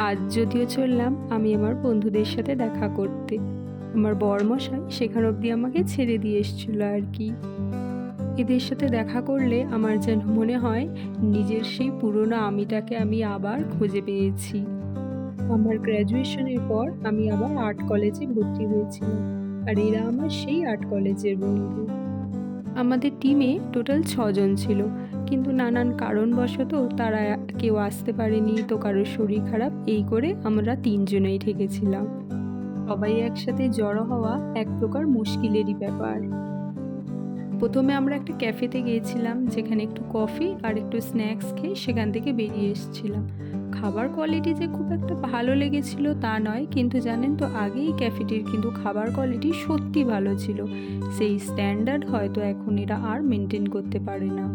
আজ যদিও চললাম আমি আমার বন্ধুদের সাথে দেখা করতে। আমার বরমশাই সেখান অবধি আমাকে ছেড়ে দিয়ে এসেছিল আর কি। এদের সাথে দেখা করলে আমার যেন মনে হয় নিজের সেই পুরনো আমিটাকে আমি আবার খুঁজে পেয়েছি। আমার গ্র্যাজুয়েশনের পর আমি আবার আর্ট কলেজে ভর্তি হয়েছিলাম আর এরা আমার সেই আর্ট কলেজের বন্ধু। আমাদের টিমে টোটাল ছজন ছিল। কিন্তু নানান কারণবশত তারা কেউ আসতে পারেনি, তো কারোর শরীর খারাপ। এই করে আমরা তিনজনেই ঠেকেছিলাম। সবাই একসাথে জড়ো হওয়া এক প্রকার মুশকিলেরই ব্যাপার। প্রথমে আমরা একটা ক্যাফেতে গিয়েছিলাম, যেখানে একটু কফি আর একটু স্ন্যাক্স খেয়ে সেখান থেকে বেরিয়ে এসেছিলাম। খাবার কোয়ালিটি যে খুব একটা ভালো লেগেছিল তা নয়, কিন্তু জানেন তো, আগেই ক্যাফেটির কিন্তু খাবার কোয়ালিটি সত্যি ভালো ছিল। সেই স্ট্যান্ডার্ড হয়তো এখন এরা আর মেনটেন করতে পারে না।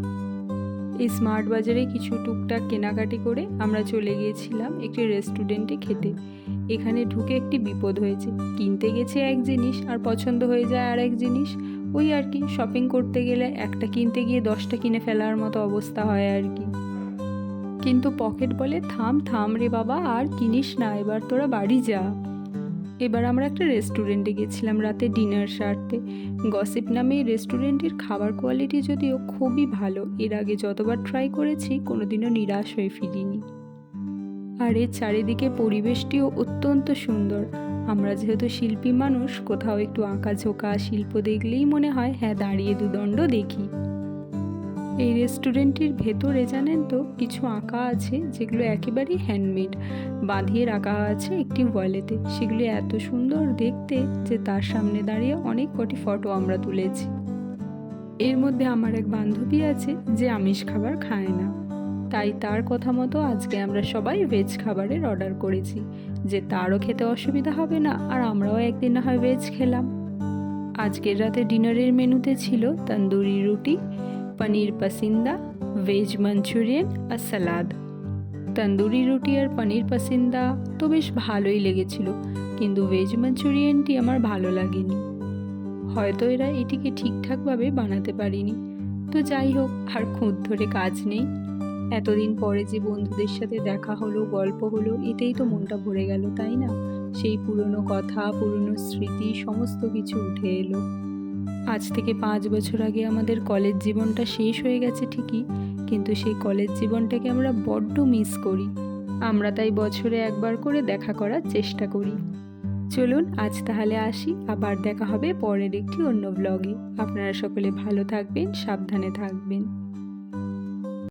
এই স্মার্ট বাজারে কিছু টুকটাক কেনাকাটি করে আমরা চলে গিয়েছিলাম একটি রেস্টুরেন্টে খেতে। এখানে ঢুকে একটি বিপদ হয়েছে। কিনতে গেছে এক জিনিস আর পছন্দ হয়ে যায় আর এক জিনিস। ওই আর কি শপিং করতে গেলে একটা কিনতে গিয়ে দশটা কিনে ফেলার মতো অবস্থা হয় আর কি। কিন্তু পকেট বলে, থাম থাম রে বাবা, আর কিনিস না, এবার তোরা বাড়ি যা। এবার আমরা একটা রেস্টুরেন্টে গেছিলাম রাতে ডিনার সারতে। গসিপ নামে এই রেস্টুরেন্টের খাবার কোয়ালিটি যদিও খুবই ভালো, এর আগে যতবার ট্রাই করেছি, কোনোদিনও নিরাশ হয়ে ফিরিনি। আর এর চারিদিকে পরিবেশটিও অত্যন্ত সুন্দর। আমরা যেহেতু শিল্পী মানুষ, কোথাও একটু আঁকা ঝোঁকা শিল্প দেখলেই মনে হয় হ্যাঁ দাঁড়িয়ে দুদণ্ড দেখি। এই রেস্টুরেন্টটির ভেতরে জানেন তো কিছু আঁকা আছে যেগুলো একেবারেই হ্যান্ডমেড। বাঁধিয়ে রাখা আছে একটি ওয়ালেতে। সেগুলো এত সুন্দর দেখতে যে তার সামনে দাঁড়িয়ে অনেক কটি ফটো আমরা তুলেছি। এর মধ্যে আমার এক বান্ধবী আছে যে আমিষ খাবার খায় না। তাই তার কথা মতো আজকে আমরা সবাই ভেজ খাবারের অর্ডার করেছি। যে তারও খেতে অসুবিধা হবে না আর আমরাও একদিন না হয় ভেজ খেলাম। আজকের রাতে ডিনারের মেনুতে ছিল তন্দুরি রুটি পনির পাসিন্দা ভেজ মাঞ্চুরিয়ান আর সালাদ তন্দুরি রুটি আর পনির পাসিন্দা তো বেশ ভালোই লেগেছিল কিন্তু ভেজ মাঞ্চুরিয়ানটি আমার ভালো লাগেনি হয়তো এরা এটিকে ঠিকঠাকভাবে বানাতে পারিনি তো যাই হোক আর খুঁত ধরে কাজ নেই। এতদিন পরে যে বন্ধুদের সাথে দেখা হলো, গল্প হলো, এতেই তো মনটা ভরে গেল, তাই না? সেই পুরনো কথা, পুরনো স্মৃতি, সমস্ত কিছু উঠে এলো। আজ থেকে পাঁচ বছর আগে আমাদের কলেজ জীবনটা শেষ হয়ে গেছে ঠিকই, কিন্তু সেই কলেজ জীবনটাকে আমরা বড্ড মিস করি। আমরা তাই বছরে একবার করে দেখা করার চেষ্টা করি। চলুন আজ তাহলে আসি, আবার দেখা হবে পরের একটি অন্য ব্লগে আপনারা সকলে ভালো থাকবেন, সাবধানে থাকবেন।